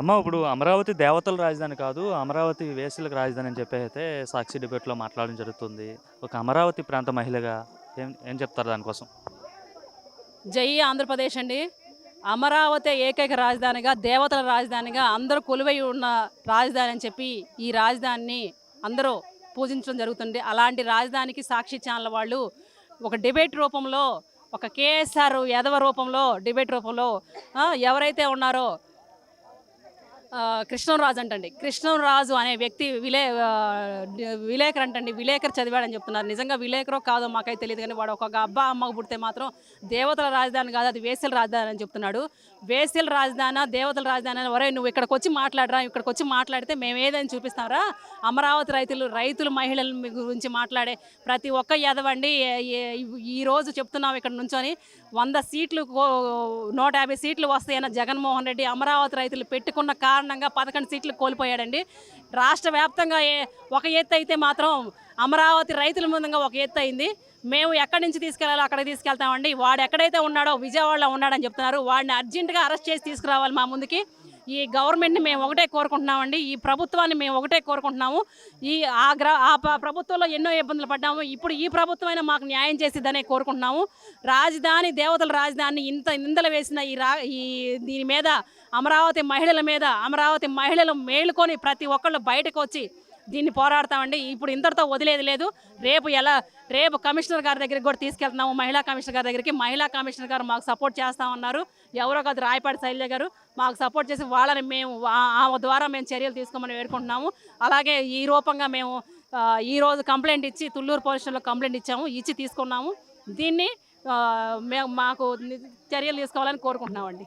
అమ్మ ఇప్పుడు అమరావతి దేవతల రాజధాని కాదు అమరావతి వేసులకు రాజధాని అని చెప్పి అయితే సాక్షి డిబేట్లో మాట్లాడడం జరుగుతుంది. ఒక అమరావతి ప్రాంత మహిళగా ఏం ఏం చెప్తారు దానికోసం? జై ఆంధ్రప్రదేశ్ అండి. అమరావతి ఏకైక రాజధానిగా దేవతల రాజధానిగా అందరూ కొలువై ఉన్న రాజధాని అని చెప్పి ఈ రాజధానిని అందరూ పూజించడం జరుగుతుంది. అలాంటి రాజధానికి సాక్షి ఛానల్ వాళ్ళు ఒక డిబేట్ రూపంలో ఒక కేఎస్ఆర్ యాదవ రూపంలో డిబేట్ రూపంలో ఎవరైతే ఉన్నారో కృష్ణంరాజు అంటండి. కృష్ణంరాజు అనే వ్యక్తి విలే విలేకర్ అంటండి. విలేకర్ చదివాడని చెప్తున్నారు. నిజంగా విలేకరో కాదో మాకైతే తెలియదు కానీ వాడు ఒక అబ్బా అమ్మకు పుడితే మాత్రం దేవతల రాజధాని కాదు అది వేసల రాజధాని అని చెప్తున్నాడు. వేసల రాజధాని దేవతల రాజధాని అని ఒరే నువ్వు ఇక్కడికి వచ్చి మాట్లాడరా ఇక్కడికి వచ్చి మాట్లాడితే మేము ఏదైనా చూపిస్తారా? అమరావతి రైతులు రైతులు మహిళల గురించి మాట్లాడే ప్రతి ఒక్క యదవండి ఈరోజు ఈ రోజు చెప్తున్నాం ఇక్కడ నుంచొని వంద సీట్లు కో- నూట యాభై సీట్లు వస్తాయన్న జగన్మోహన్ రెడ్డి అమరావతి రైతులు పెట్టుకున్న కారణంగా పదకొండు సీట్లు కోల్పోయాడండి. రాష్ట్ర వ్యాప్తంగా ఒక ఎత్తు అయితే మాత్రం అమరావతి రైతుల ముందుగా ఒక ఎత్తు అయింది. మేము ఎక్కడి నుంచి తీసుకెళ్ళాలో అక్కడికి తీసుకెళ్తామండి. వాడు ఎక్కడైతే ఉన్నాడో విజయవాడలో ఉన్నాడని చెప్తున్నారు. వాడిని అర్జెంటుగా అరెస్ట్ చేసి తీసుకురావాలి మా ముందుకి. ఈ గవర్నమెంట్ని మేము ఒకటే కోరుకుంటున్నామండి. ఈ ప్రభుత్వాన్ని మేము ఒకటే కోరుకుంటున్నాము. ఈ ఆ గ్ర ఆ ప్రభుత్వంలో ఎన్నో ఇబ్బందులు పడ్డాము. ఇప్పుడు ఈ ప్రభుత్వమైనా మాకు న్యాయం చేసేదనే కోరుకుంటున్నాము. రాజధాని దేవతల రాజధాని ఇంత నిందలు వేసిన ఈ రా ఈ దీని మీద అమరావతి మహిళల మీద అమరావతి మహిళలు మేలుకొని ప్రతి ఒక్కళ్ళు బయటకు వచ్చి దీన్ని పోరాడతామండి. ఇప్పుడు ఇంతటితో వదిలేది లేదు. రేపు ఎలా రేపు కమిషనర్ గారి దగ్గరికి కూడా తీసుకెళ్తున్నాము. మహిళా కమిషనర్ గారి దగ్గరికి మహిళా కమిషనర్ గారు మాకు సపోర్ట్ చేస్తామన్నారు ఎవరో కాదు రాయపాటి శైలజ గారు మాకు సపోర్ట్ చేసి వాళ్ళని మేము ఆ- ఆమె ద్వారా మేము చర్యలు తీసుకోమని వేడుకుంటున్నాము. అలాగే ఈ రూపంగా మేము ఈరోజు ఈ రోజు కంప్లైంట్ ఇచ్చి తుళ్ళూరు పోలీసులో కంప్లైంట్ ఇచ్చాము. ఇచ్చి తీసుకున్నాము. దీన్ని మేము మాకు చర్యలు తీసుకోవాలని కోరుకుంటున్నామండి.